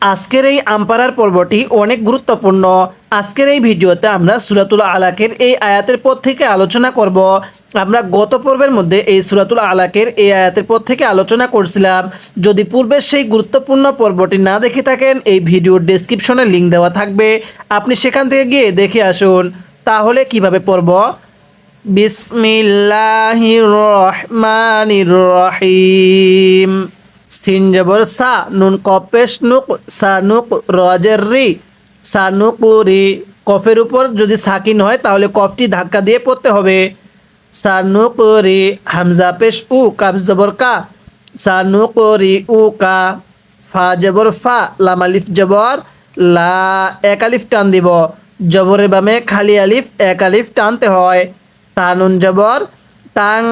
আজকের এই আমপারার পর্বটি অনেক গুরুত্বপূর্ণ। আজকের এই ভিডিওতে আমরা সুরাতুল আলাকের এই আয়াতের পর থেকে আলোচনা করব। আমরা গত পর্বের মধ্যে এই সুরাতুল আলাকের এই আয়াতের পর থেকে আলোচনা করছিলাম। যদি পূর্বের সেই গুরুত্বপূর্ণ পর্বটি না দেখে থাকেন, এই ভিডিওর ডেসক্রিপশনে লিঙ্ক দেওয়া থাকবে। আপনি সেখান থেকে গিয়ে দেখে আসুন। তাহলে কীভাবে পড়ব? বিসমিল্লাহির রহমানির রহিম। সিন জবর সা নুন কপেশ নুক সা নুক রজের রি সা নুক রি কফের উপর যদি সাকিন হয় তাহলে কফটি ধাক্কা দিয়ে পড়তে হবে সা নুক রি হামজা পেশ উ কাব জবর কা সা নুক রি উ কা ফা জবর ফা লাম আলিফ জবর লা এক আলিফ টান দিব জবরে বামে খালি আলিফ এক আলিফ টানতে হয় তানুন জবর তাং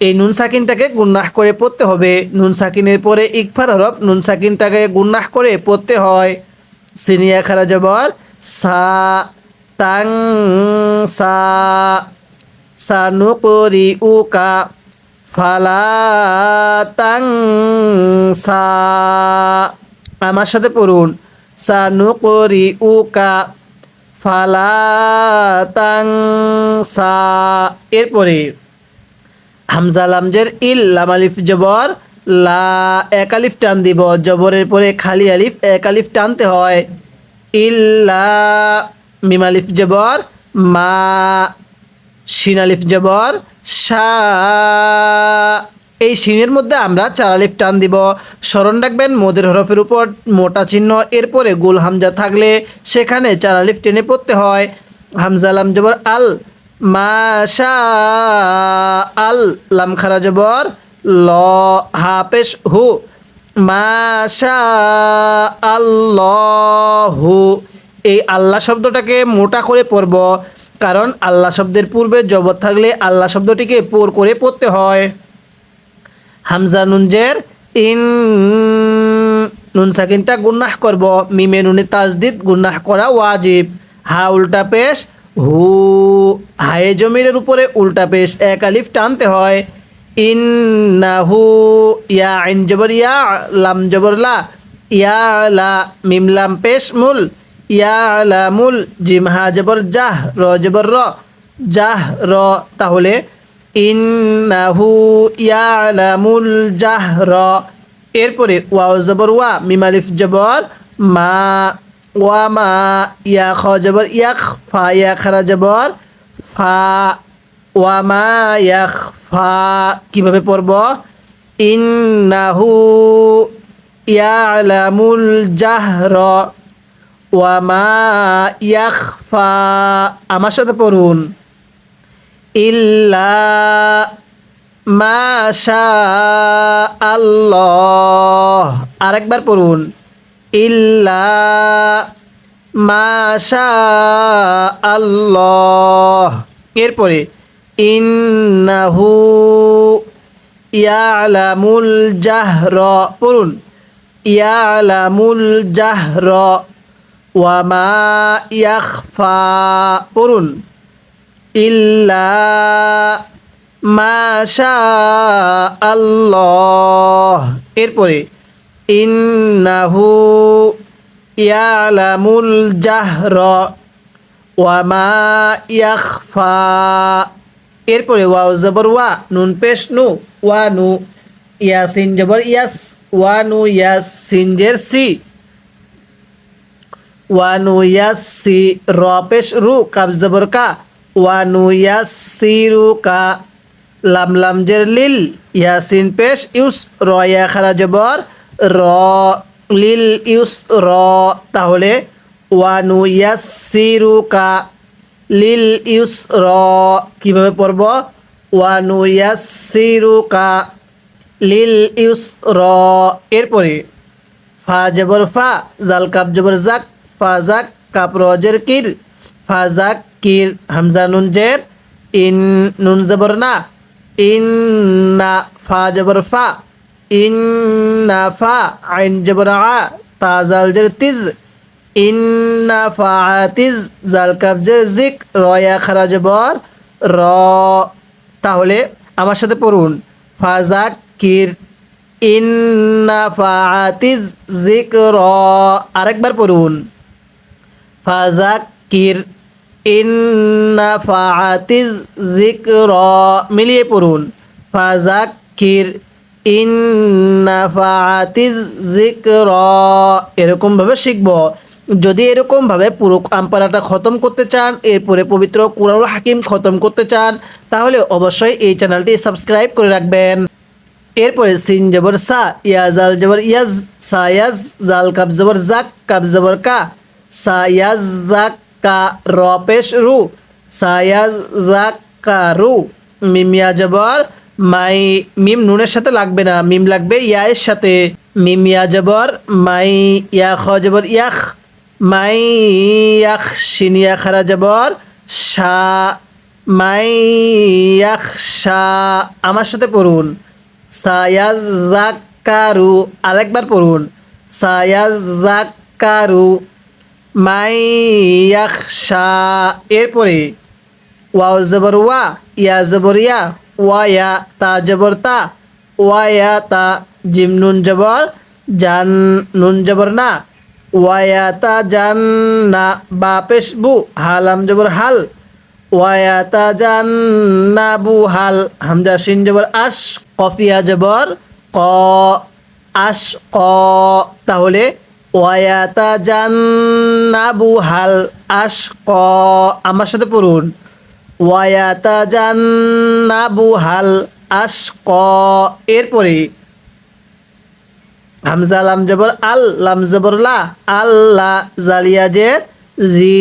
এই নুন সাকিনটাকে গুন্নাহ করে পড়তে হবে। নুন সাকিনের পরে ইকফার হরফ, নুন সাকিনটাকে গুন্নাহ করে পড়তে হয়। সিনিয়া খারা জবর সা, তাং, সা সানুকরি উকা ফালা, তাং, সা। আমার সাথে পড়ুন। সানু সানুকরি উকা ফালা, তাং, সা। এরপরে হামজা লামজের ইল আলিফ জবর, লা, এক আলিফ টান দিব। জবরের পরে খালি আলিফ, এক আলিফ টানতে হয়। ইল্লা, মিম আলিফ জবর, মা, শিন আলিফ জবর, শা। এই শিনের মধ্যে আমরা চার আলিফ টান দিব। স্মরণ রাখবেন, মোদের হরফের উপর মোটা চিহ্ন, এরপরে গোল হামজা থাকলে সেখানে চার আলিফ টেনে পড়তে হয়। হামজা লাম জবর আল মাশা আল লাম খারা জবর ল হাফেশ হু। মাশা আল্লাহু এই আল্লাহ শব্দটাকে মোটা করে পড়ব, কারণ আল্লাহ শব্দের পূর্বে জবর থাকলে আল্লাহ শব্দটিকে পোর করে পড়তে হয়। হামজা নুনজের ইন নুন সাকিনটা গুন্নাহ করব, মিমে নুনে তাজদিদ গুন্নাহ করা ওয়াজিব। হা উল্টা পেশ হু হায়ে জমিরের উপরে উল্টা পেশ এক আলিফ টানতে হয়। ইন্নাহু ইয়া আইন জবর ইয়া লাম জবর লা, ইয়া লা মিম লাম পেশ মুল, ইয়া লা মুল জিম হা জবর জাহ, র জবর র, জাহ, র, তাহলে ইন্নাহু ইয়ালামুল জাহর এরপরে ওয়াও জবর ওয়া মিমালিফ জবর মা ইয়া জবর ইয়াখ ফা ফা ইয়াখ ফা কীভাবে পড়ব? ইন্নাহু ইয়ালামুল জাহর ওয়া মা ইয়াখফা, আমার সাথে পড়ুন। ইল্লা মাশা আল্লাহ আরেকবার পড়ুন। ইল্লা মাশা আল্লাহ এরপরে, ইন্নাহু ইয়ালামুল জাহর। পড়ুন, ইয়ালামুল জাহর ওয়ামা ইয়াখফা। পড়ুন, ইল্লা মাশা আল্লাহ এরপরে ইন্নাহু ইয়ালামুল জাহর ওয়ামা ইয়াখফা। এরপরে ওয়াও জবর ওয়া, নুন পেশ নু, ওয়া নু ইয়াসিন জবর ইয়াস, ওয়া নু ইয়াস সিনজের সি। ওয়া নু ইয়াস সি র পেশ রু কাব জবর কা। ওয়ানু ইয়াসিরুকা লাম লাম জের লিল, ইয়াসিন পেশ ইউস, র ইয়া খারা জবর। র লিল ইউস র, তাহলে ওয়ানু ইয়াসিরুকা লিল ইউস র, কীভাবে পড়ব? ওয়ানু ইয়াসিরুকা লিল ইউস র, এরপরে ফা জবর ফা জাল কাপ জবর জাক, ফা জাক, কাপ রজের কির, ফা জাক কির, হামজা নুন জের, ইন নুন জবর না, ইন না ফা জবর ফা। ইন ফা আইন জবর আ তা জাল জের তিজ। ইন ফা তিজ, জাল কাব জের জিক, রয়া খারা জবর র। তাহলে আমার সাথে পড়ুন। ফাজাক কির ইন্নাফাতিজ জিক্র আরেকবার পড়ুন। ফাজাক ফাজাক্কির ইন্নাফাতিজ জিক্র মিলিয়ে পড়ুন। ফাজাক্কির ইন্নাফাতিজ জিক্র। এরকমভাবে শিখব। যদি এরকমভাবে পুরো আমপারাটা খতম করতে চান, এরপরে পবিত্র কুরআনুল হাকিম খতম করতে চান, তাহলে অবশ্যই এই চ্যানেলটি সাবস্ক্রাইব করে রাখবেন। এরপরে সিন জবর সা ইয়াজাল জবর ইয়াজ সায়াজ জাল কাব জবর জাক কাব জবর কা, সা ইয়াজ জাক কা র পেশ রু সায়াজ জাক কা রু মিমিয়া জবর মাই মিম নুনের সাথে লাগবে না। মিম লাগবে ইয়ায়ের সাথে। মিম ইয়া মাই ইয়া খ জবর, ইয়াখ। মাই ইয়াখ শিনিয়া খারা জবর, শা, মাই ইয়াখ, শা। আমার সাথে পড়ুন। সায়াজাক্কারু আরেকবার পড়ুন। সায়াজাক্কারু মাই ইয়াখশা এরপরে ওয়াও জবর ওয়া, ইয়া জবর ইয়া। ওয়া ইয়া তা জবর তা ওয়া ইয়া তা জিম নুন জবর জান নুন জবর না ওয়া ইয়া তা জান না বা পেশ বু হালাম জবর হাল ওয়ায়াতা জান্নাবু হাল হামজা শিন জবর আশ কফিয়া জবর ক আশ ক তাহলে ওয়ায়াতা জান্নাবু হাল আশ ক আমার সাথে পড়ুন ওয়ায়াতা জান্নাবু হাল আশ ক এরপরে হামজা লাম জবর আল, লাম জবর লা আল্লাহ জালিয়া যে জি,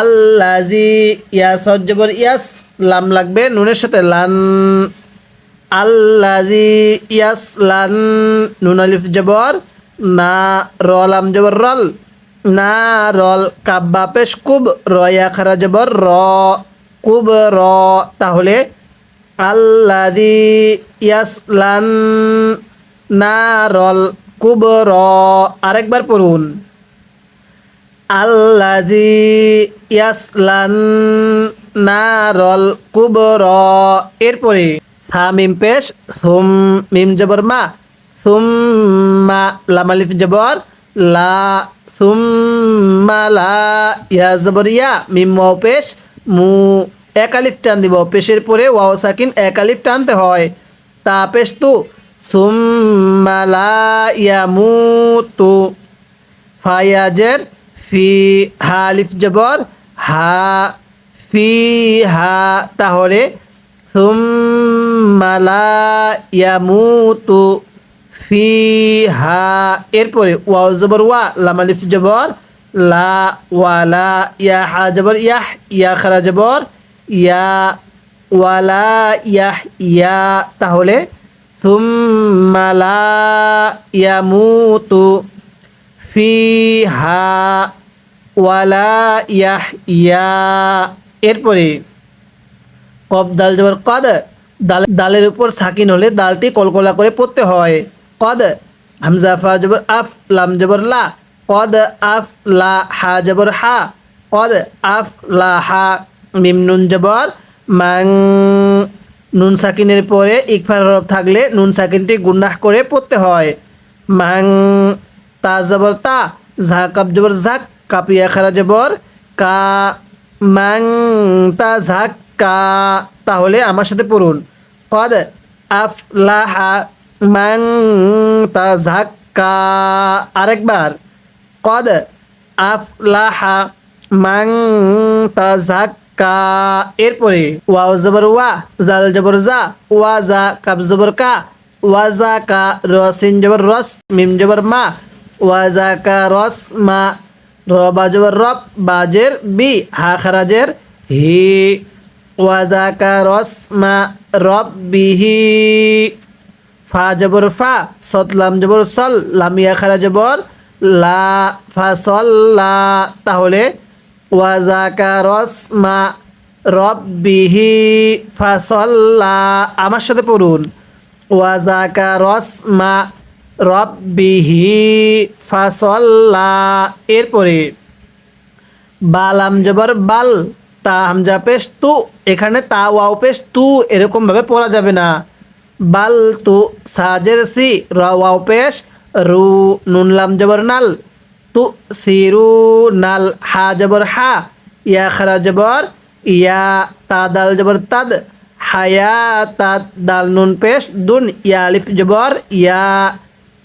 আল্লাজি ইয়াস জবর ইয়াস, লাম লাগবে নুনের সাথে লান, আল্লাজি ইয়াস, লান, নুন আলিফ জবর, না, র, লাম জবর রল, না, রল, কাব্বা, পেশ কুব রয়া খারা জবর, র। কুব র তাহলে আল্লাদি ইয়াস লান না রল কুব র আরেকবার পড়ুন। আল্লাজি ইয়াসলান নারল কুবর। এরপরে থা মিম পেশ, সুম, মিম জবর মা, সুম্মা লামালিফ জবর, লা, সুম্মা, লা, ইয়া জবর ইয়া, মিম পেশ মু এক আলিফ টান দিব। পেশের পরে ওয়াও সাকিন এক আলিফ টানতে হয়। তা পেশ তু সুম্মা লা ইয়ামুতু। ফায়াজের ফি হা আলিফ জবর, হা ফি হা তাহলে সুম্মালা ইয়ামুতু। ফি হা, এরপরে ওয়াও জবর ওয়া, লাম আলিফ জবর লা ওয়ালা ইয়া হা জবর, ইয়াহ, ইয়া খারা জবর, ইয়া ওয়ালা ইয়াহ, ইয়া, তাহলে সুম্মালা ইয়ামুতু ফিহা ওয়ালা ইয়াহ, ইয়া, এরপরে কব দাল জবর, কদ, দাল, দালের উপর সাকিন হলে দালটি কলকলা করে পড়তে হয়। কদ, হামজা, ফা জবর, আফ, লাম জবর, লা কদ আফ লা হা জবর হা কদ আফ লা হা মিম নুন জবর। মাং নুন সাকিনের পরে ইকফার হরফ থাকলে নুন সাকিনটি গুন্নাহ করে পড়তে হয়। মাং তা জবর তা, ঝা কাপ জবর ঝাক কাপিয়া খারা জবর। কা মাং তা ঝাক কা, তাহলে আমার সাথে পড়ুন। কদ আফ লাহা মাং তা ঝাক কা, আরেকবার। কদ আফ লাহা মাং তা ঝাক কা এরপরে ওয়াও জবর ওয়া, জাল জবর জা, ওয়া জা কাব জবর কা, ওয়া জা কা রসিন জবর রস, মিম জবর মা ওয়াজাকা রস মা, র বাজবর রব বাজের বি, হা খারাজের হি ওয়াজাকা রস মা রব বিহি ফা জবর ফা সতলাম জবর সল লামিয়া খারা জবর লা ফা সল লা তাহলে ওয়াজাকা রস মা রব বিহি ফা আমার সাথে পড়ুন। ওয়াজাকা রস মা রব্বিহি ফাসল্লা। এরপরে, বালাম জবর বাল, তা হামজা পেশ তু, এখানে তা ওয়াও পেশ তু, এরকমভাবে পড়া যাবে না। বাল তু সাজের সি, র ওয়াও পেশ রু নুন লাম জবর নাল, তু সিরু নাল হা জবর হা, ইয়া খারা জবর, ইয়া তা দাল জবর তাদ হায়া তাদ দাল নুন পেশ, দুন ইয়া আলিফ জবর, ইয়া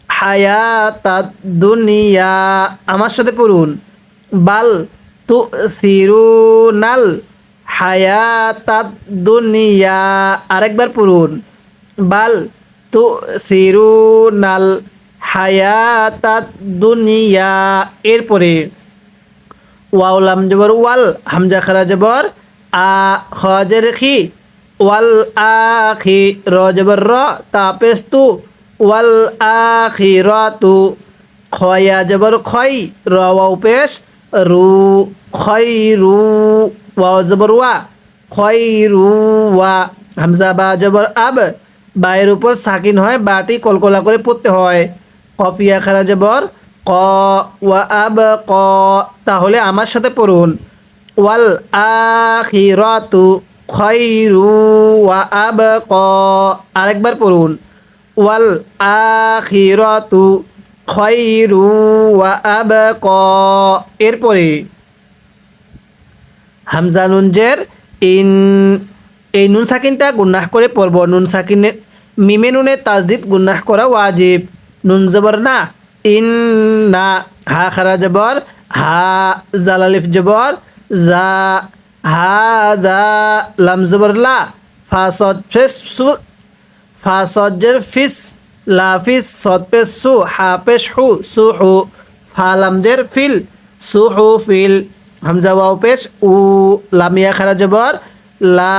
হায়া তাদ দুনিয়া আমার সাথে পড়ুন, বাল, তু সিরু নাল হায়াতাদ দুনিয়া আরেকবার পড়ুন, বাল, তু সিরু নাল হায়াতাদ দুনিয়া। এরপরে ওয়াউলাম জবর, ওয়াল হামজা খারা জবর, আ খজের খি, ওয়াল আখি, র জবর, র তাপেস তু ওয়াল আখি, র তু, খয়া জবর, খই, র ওয়াও পেশ, রু, খই, রু, ওয়াও জবর, ওয়া, খই, রু, ওয়া, হামজা বা জবর, আব, বায়ের উপর সাকিন হয়, বাটি কলকলা করে পড়তে হয়। কফিয়া খারা জবর ক ওয়া আব ক, তাহলে আমার সাথে পড়ুন। ওয়াল আখিরাতু খৈরু ওয়া আব ক, আরেকবার পড়ুন। ওয়াল আখিরাতু খৈরু ওয়া আব ক, এরপরে হামজা নুনজের ইন, এই নুন সাকিনটা গুন্নাহ করে পড়ব। নুন সাকিনের, মিমে নুনে তাজদিদ গুন্নাহ করা ওয়াজিব। নুন জবর না। ইন না হা খারা জবর, হা জালালিফ জবর, জা হা দা লাম জবর লা। ফা ফেস সু, ফা সজ্জের ফিস, লা ফিস সদ পেশ সু, হা পেশ হু, সু হু। ফা লামজের ফিল, সু হু ফিল। হামজা ওয়াও পেশ, উ লামিয়া খারা জবর, লা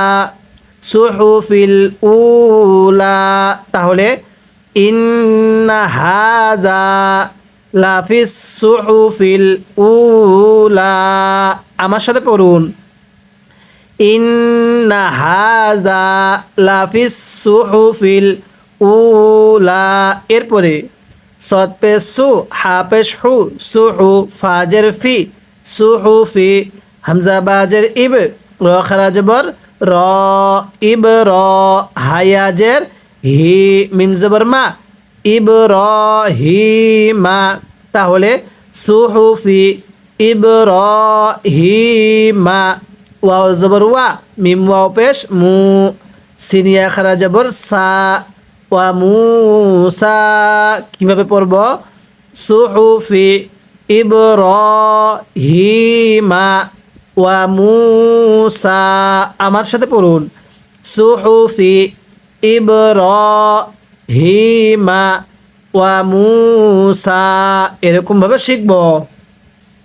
সুহুফিল উলা তাহলে ইন্না হাদা লাফিস সুহুফিল উলা। আমার সাথে পড়ুন। ইন্না হাদা লাফিস সুহুফিল উলা। এরপরে সৎ পেশ সু হা হু সুহু ফাজের ফি সুহুফি হামজা বাজের ইব, র র ইব, র হায়াজের হি মিম জবর মা ইব র হি মা তাহলে সুহুফি মা ওয়াও জবর ওয়া, মিম ওয়াও পেশ মু। সিনিয়া খারা জবর সা, ওয়া মুসা কীভাবে পড়ব? সুহুফি মা ওয়া মুসা আমার সাথে পড়ুন। সুহুফি ইব্রাহিমা ওয়া মুসা। এরকমভাবে শিখব।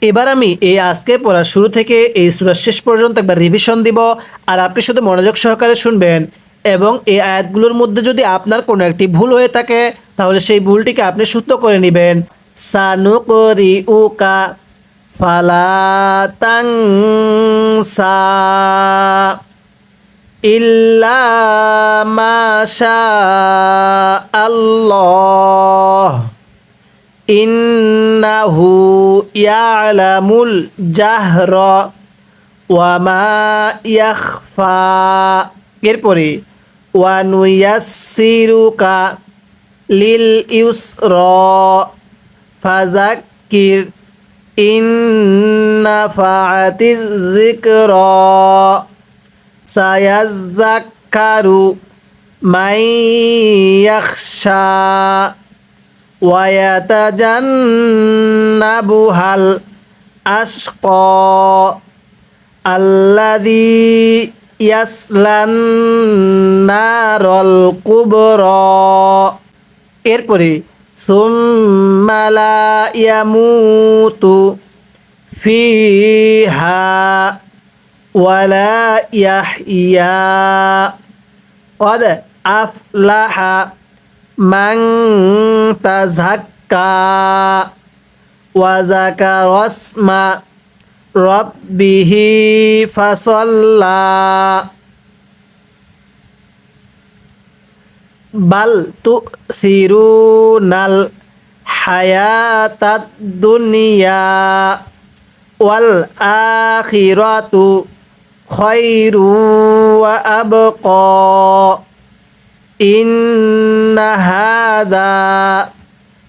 এবার আমি এই আজকে পড়া শুরু থেকে এই সুরার শেষ পর্যন্ত একবার রিভিশন দিব আর আপনি শুধু মনোযোগ সহকারে শুনবেন এবং এই আয়াতগুলোর মধ্যে যদি আপনার কোনো একটি ভুল হয়ে থাকে, তাহলে সেই ভুলটিকে আপনি সুস্থ করে নেবেন। সানুকরি উকা ফালা ইল্লা ইন্নাহু জাহর ওয়ামা এরপরে ওয়ানুয়াসিরুকা লিল ইউসর। ফাজাক্কির ইন্নাফাতিজ জিকরা الذكرى سيذكر من يخشى ويتجنبها الأشقى الذي يصلى النار الكبرى এরপরে ثم لا يموت wala yahya qad aflaha man tazakka wa zakarasma rabbihi fasalla bal tu'thirunal hayatad dunya wal akhiratu ওয়াল আখিরাতু খৈরু ওয়া আবকা ইন্না হাদা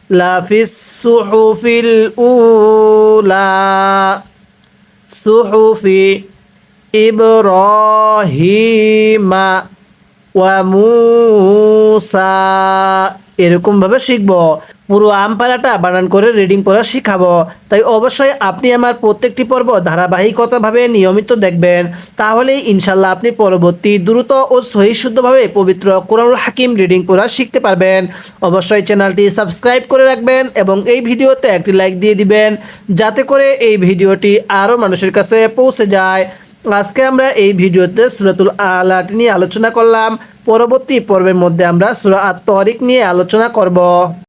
লাফিস সুহুফিল উলা সুহুফি ইব্রাহিমা ওয়া মুসা এরকমভাবে শিখব। পুরো আম পাড়াটা বানান করে রিডিং পড়া শিখাবো। তাই অবশ্যই আপনি আমার প্রত্যেকটি পর্ব ধারাবাহিকতাভাবে নিয়মিত দেখবেন। তাহলেই ইনশাল্লাহ আপনি পরবর্তী দ্রুত ও সহিশুদ্ধভাবে পবিত্র কোরআনুল হাকিম রিডিং পড়া শিখতে পারবেন। অবশ্যই চ্যানেলটি সাবস্ক্রাইব করে রাখবেন এবং এই ভিডিওতে একটি লাইক দিয়ে দিবেন, যাতে করে এই ভিডিওটি আরও মানুষের কাছে পৌঁছে যায়। আজকে আমরা এই ভিডিওতে সুরাতুল আলাট নিয়ে আলোচনা করলাম। পরবর্তী পর্বের মধ্যে আমরা সুরা তরিক নিয়ে আলোচনা করব।